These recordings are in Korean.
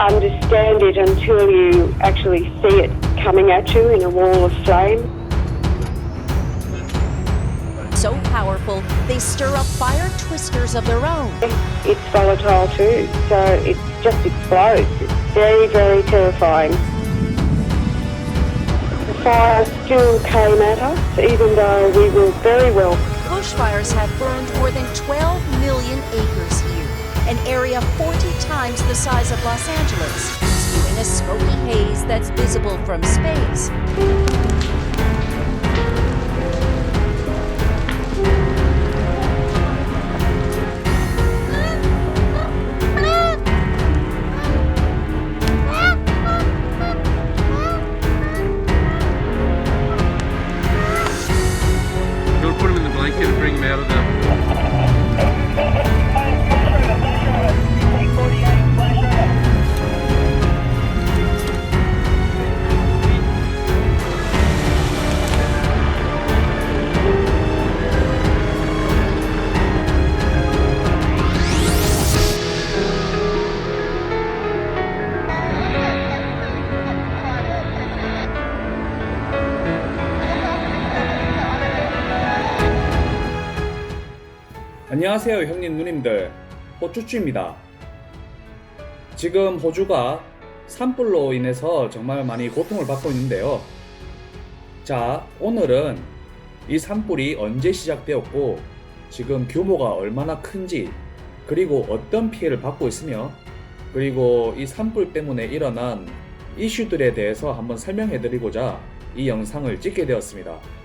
understand it until you actually see it coming at you in a wall of flame. So powerful, they stir up fire twisters of their own. It's volatile too, so it just explodes. It's very, very terrifying. The fire still came at us, even though we were very well Bushfires have burned more than 12 million acres here, an area 40 times the size of Los Angeles, spewing a smoky haze that's visible from space. 안녕하세요 형님 누님들. 호쭈쭈입니다. 지금 호주가 산불로 인해서 정말 많이 고통을 받고 있는데요. 자 오늘은 이 산불이 언제 시작되었고 지금 규모가 얼마나 큰지 그리고 어떤 피해를 받고 있으며 그리고 이 산불 때문에 일어난 이슈들에 대해서 한번 설명해 드리고자 이 영상을 찍게 되었습니다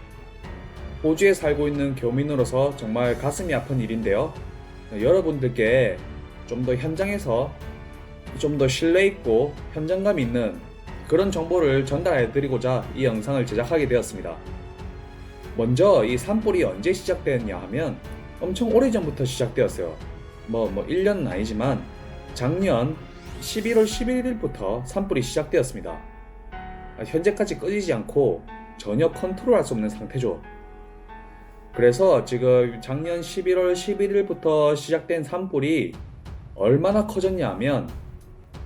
호주에 살고 있는 교민으로서 정말 가슴이 아픈 일인데요. 여러분들께 좀 더 현장에서 좀 더 신뢰 있고 현장감 있는 그런 정보를 전달해 드리고자 이 영상을 제작하게 되었습니다. 먼저 이 산불이 언제 시작되었냐 하면 엄청 오래전부터 시작되었어요. 뭐, 뭐 1년은 아니지만 작년 11월 11일부터 산불이 시작되었습니다. 아, 현재까지 꺼지지 않고 전혀 컨트롤할 수 없는 상태죠. 그래서 지금 작년 11월 11일부터 시작된 산불이 얼마나 커졌냐 하면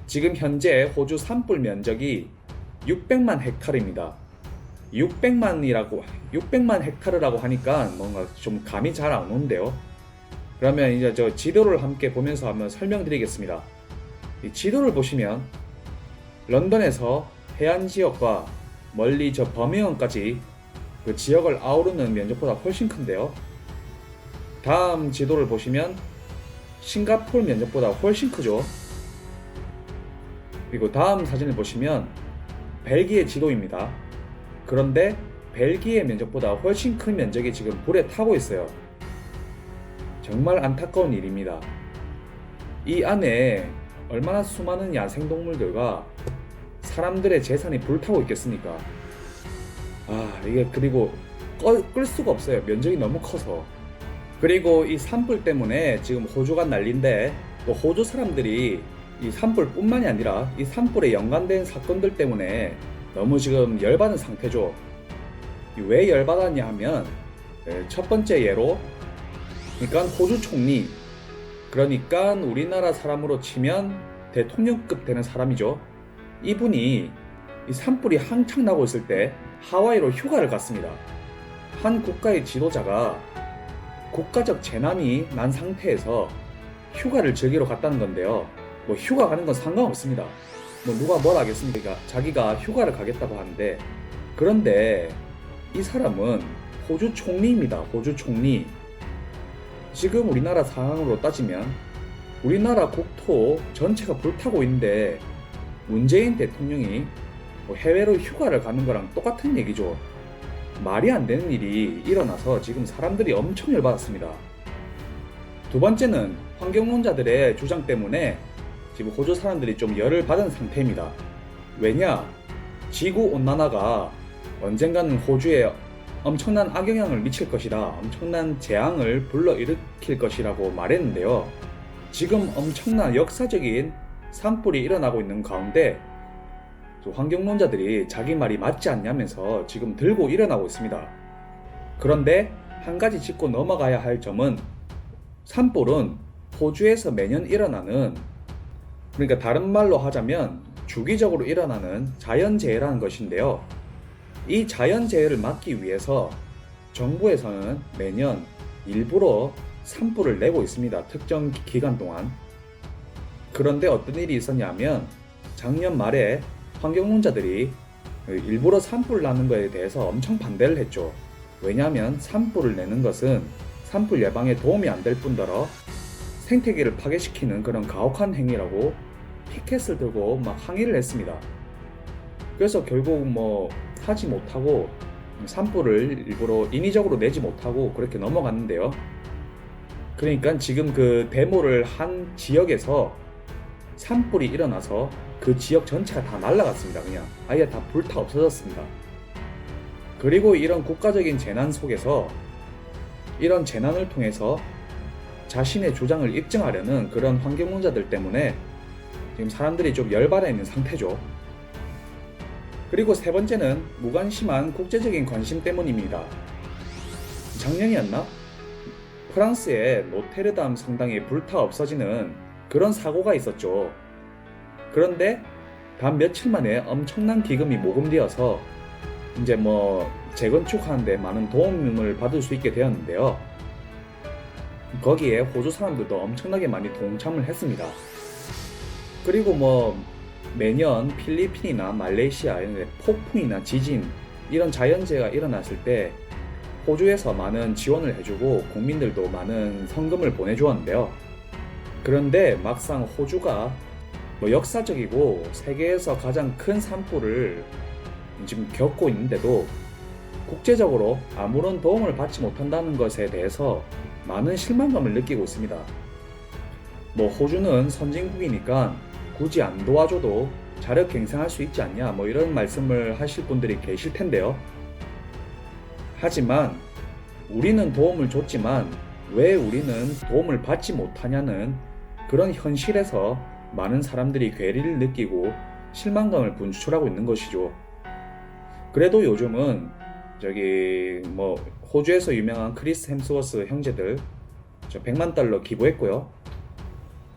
지금 현재 호주 산불 면적이 600만 헥타르입니다. 600만이라고 600만 헥타르라고 하니까 뭔가 좀 감이 잘 안 오는데요. 그러면 이제 저 지도를 함께 보면서 한번 설명드리겠습니다. 이 지도를 보시면 런던에서 해안 지역과 멀리 저 버밍엄까지 그 지역을 아우르는 면적보다 훨씬 큰데요. 다음 지도를 보시면 싱가포르 면적보다 훨씬 크죠. 그리고 다음 사진을 보시면 벨기에 지도입니다. 그런데 벨기에 면적보다 훨씬 큰 면적이 지금 불에 타고 있어요. 정말 안타까운 일입니다. 이 안에 얼마나 수많은 야생동물들과 사람들의 재산이 불타고 있겠습니까? 아 이게 그리고 꺼, 끌 수가 없어요. 면적이 너무 커서. 그리고 이 산불 때문에 지금 호주가 난린데 또 호주 사람들이 이 산불뿐만이 아니라 이 산불에 연관된 사건들 때문에 너무 지금 열받은 상태죠. 이왜 열받았냐 하면 예, 첫 번째 예로 그러니까 호주 총리. 그러니까 우리나라 사람으로 치면 대통령급 되는 사람이죠. 이분이 이 산불이 한창 나고 있을 때 하와이로 휴가를 갔습니다. 한 국가의 지도자가 국가적 재난이 난 상태에서 휴가를 즐기러 갔다는 건데요. 뭐 휴가 가는 건 상관없습니다. 뭐 누가 뭘 하겠습니까? 자기가 휴가를 가겠다고 하는데 그런데 이 사람은 호주 총리입니다. 호주 총리. 지금 우리나라 상황으로 따지면 우리나라 국토 전체가 불타고 있는데 문재인 대통령이 뭐 해외로 휴가를 가는 거랑 똑같은 얘기죠. 말이 안 되는 일이 일어나서 지금 사람들이 엄청 열받았습니다. 두 번째는 환경론자들의 주장 때문에 지금 호주 사람들이 좀 열을 받은 상태입니다. 왜냐? 지구 온난화가 언젠가는 호주에 엄청난 악영향을 미칠 것이다. 엄청난 재앙을 불러일으킬 것이라고 말했는데요. 지금 엄청난 역사적인 산불이 일어나고 있는 가운데 저 환경론자들이 자기 말이 맞지 않냐면서 지금 들고 일어나고 있습니다. 그런데 한 가지 짚고 넘어가야 할 점은 산불은 호주에서 매년 일어나는 그러니까 다른 말로 하자면 주기적으로 일어나는 자연재해라는 것인데요. 이 자연재해를 막기 위해서 정부에서는 매년 일부러 산불을 내고 있습니다. 특정 기- 기간 동안. 그런데 어떤 일이 있었냐면 작년 말에 환경론자들이 일부러 산불 나는 것에 대해서 엄청 반대를 했죠. 왜냐하면 산불을 내는 것은 산불 예방에 도움이 안 될 뿐더러 생태계를 파괴시키는 그런 가혹한 행위라고 피켓을 들고 막 항의를 했습니다. 그래서 결국 뭐 하지 못하고 산불을 일부러 인위적으로 내지 못하고 그렇게 넘어갔는데요. 그러니까 지금 그 데모를 한 지역에서 산불이 일어나서 그 지역 전체가 다 날라갔습니다. 그냥 아예 다 불타 없어졌습니다. 그리고 이런 국가적인 재난 속에서 이런 재난을 통해서 자신의 주장을 입증하려는 그런 환경론자들 때문에 지금 사람들이 좀 열받아 있는 상태죠. 그리고 세 번째는 무관심한 국제적인 관심 때문입니다. 작년이었나? 프랑스의 노테르담 성당이 불타 없어지는 그런 사고가 있었죠. 그런데 단 며칠 만에 엄청난 기금이 모금되어서 이제 뭐 재건축하는데 많은 도움을 받을 수 있게 되었는데요. 거기에 호주 사람들도 엄청나게 많이 동참을 했습니다. 그리고 뭐 매년 필리핀이나 말레이시아 이런 데 폭풍이나 지진 이런 자연재해가 일어났을 때 호주에서 많은 지원을 해주고 국민들도 많은 성금을 보내주었는데요. 그런데 막상 호주가 뭐 역사적이고 세계에서 가장 큰 산불을 지금 겪고 있는데도 국제적으로 아무런 도움을 받지 못한다는 것에 대해서 많은 실망감을 느끼고 있습니다. 뭐 호주는 선진국이니까 굳이 안 도와줘도 자력 갱생할 수 있지 않냐 뭐 이런 말씀을 하실 분들이 계실 텐데요. 하지만 우리는 도움을 줬지만 왜 우리는 도움을 받지 못하냐는 그런 현실에서 많은 사람들이 괴리를 느끼고 실망감을 분출하고 있는 것이죠. 그래도 요즘은 저기 뭐 호주에서 유명한 크리스 햄스워스 형제들 저 100만 달러 기부했고요.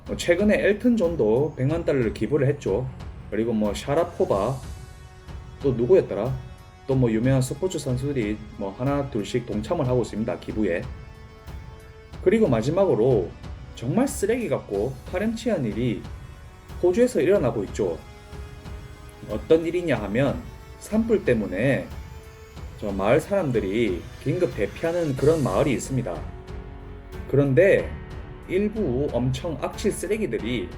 뭐 최근에 엘튼 존도 100만 달러를 기부를 했죠. 그리고 뭐 샤라포바 또 누구였더라? 또 뭐 유명한 스포츠 선수들이 뭐 하나 둘씩 동참을 하고 있습니다. 기부에. 그리고 마지막으로 정말 쓰레기 같고 파렴치한 일이 호주에서 일어나고 있죠. 어떤 일이냐 하면 산불 때문에 저 마을 사람들이 긴급 대피하는 그런 마을이 있습니다. 그런데 일부 엄청 악질 쓰레기들이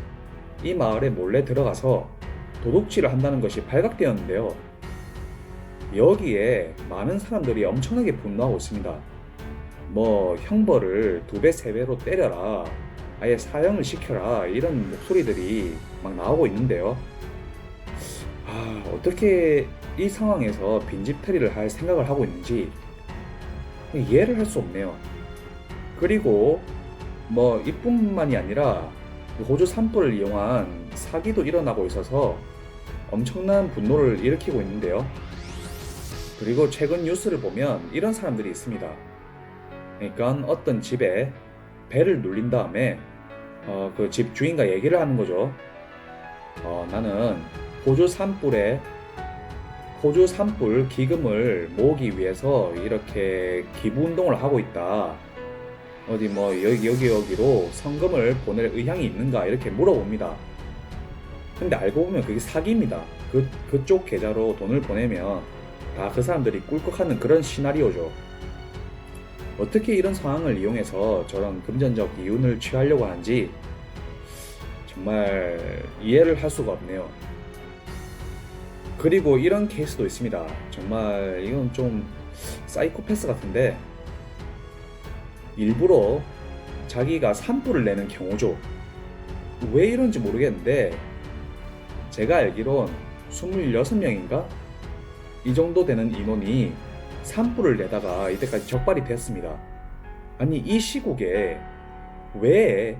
이 마을에 몰래 들어가서 도둑질을 한다는 것이 발각되었는데요. 여기에 많은 사람들이 엄청나게 분노하고 있습니다. 뭐 형벌을 두 배, 세 배로 때려라. 아예 사형을 시켜라. 이런 목소리들이 막 나오고 있는데요. 아, 어떻게 이 상황에서 빈집털이를 할 생각을 하고 있는지 이해를 할 수 없네요. 그리고 뭐 이뿐만이 아니라 호주 산불을 이용한 사기도 일어나고 있어서 엄청난 분노를 일으키고 있는데요. 그리고 최근 뉴스를 보면 이런 사람들이 있습니다. 그러니까 어떤 집에 배를 눌린 다음에 어, 그 집 주인과 얘기를 하는 거죠. 어, 나는 호주 산불에 호주 산불 기금을 모으기 위해서 이렇게 기부 운동을 하고 있다. 어디 뭐 여기 여기 여기로 성금을 보낼 의향이 있는가 이렇게 물어봅니다. 근데 알고 보면 그게 사기입니다. 그 그쪽 계좌로 돈을 보내면 다 그 사람들이 꿀꺽하는 그런 시나리오죠. 어떻게 이런 상황을 이용해서 저런 금전적 이윤을 취하려고 하는지 정말 이해를 할 수가 없네요. 그리고 이런 케이스도 있습니다. 정말 이건 좀 사이코패스 같은데 일부러 자기가 산불을 내는 경우죠. 왜 이런지 모르겠는데 제가 알기론 26명인가? 이 정도 되는 인원이 산불을 내다가 이때까지 적발이 됐습니다. 아니 이 시국에 왜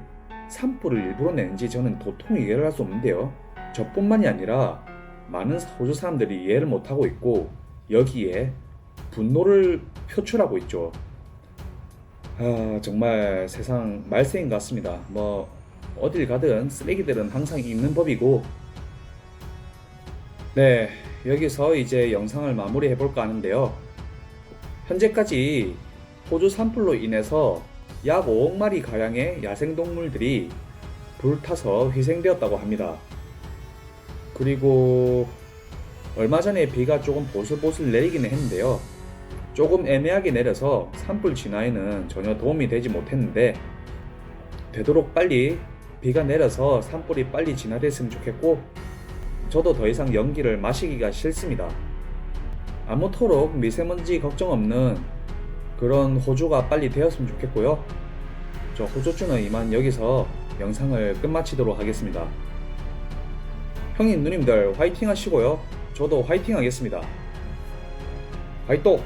산불을 일부러 내는지 저는 도통 이해를 할 수 없는데요. 저뿐만이 아니라 많은 호주 사람들이 이해를 못하고 있고 여기에 분노를 표출하고 있죠. 아 정말 세상 말세인 것 같습니다. 뭐 어딜 가든 쓰레기들은 항상 있는 법이고 네 여기서 이제 영상을 마무리해 볼까 하는데요 현재까지 호주 산불로 인해서 약 5억 마리 가량의 야생동물들이 불타서 희생되었다고 합니다. 그리고 얼마 전에 비가 조금 보슬보슬 내리기는 했는데요. 조금 애매하게 내려서 산불 진화에는 전혀 도움이 되지 못했는데 되도록 빨리 비가 내려서 산불이 빨리 진화됐으면 좋겠고 저도 더 이상 연기를 마시기가 싫습니다. 아무토록 미세먼지 걱정 없는 그런 호주가 빨리 되었으면 좋겠고요. 저 호주주는 이만 여기서 영상을 끝마치도록 하겠습니다. 형님 누님들 화이팅 하시고요. 저도 화이팅 하겠습니다. 화이팅!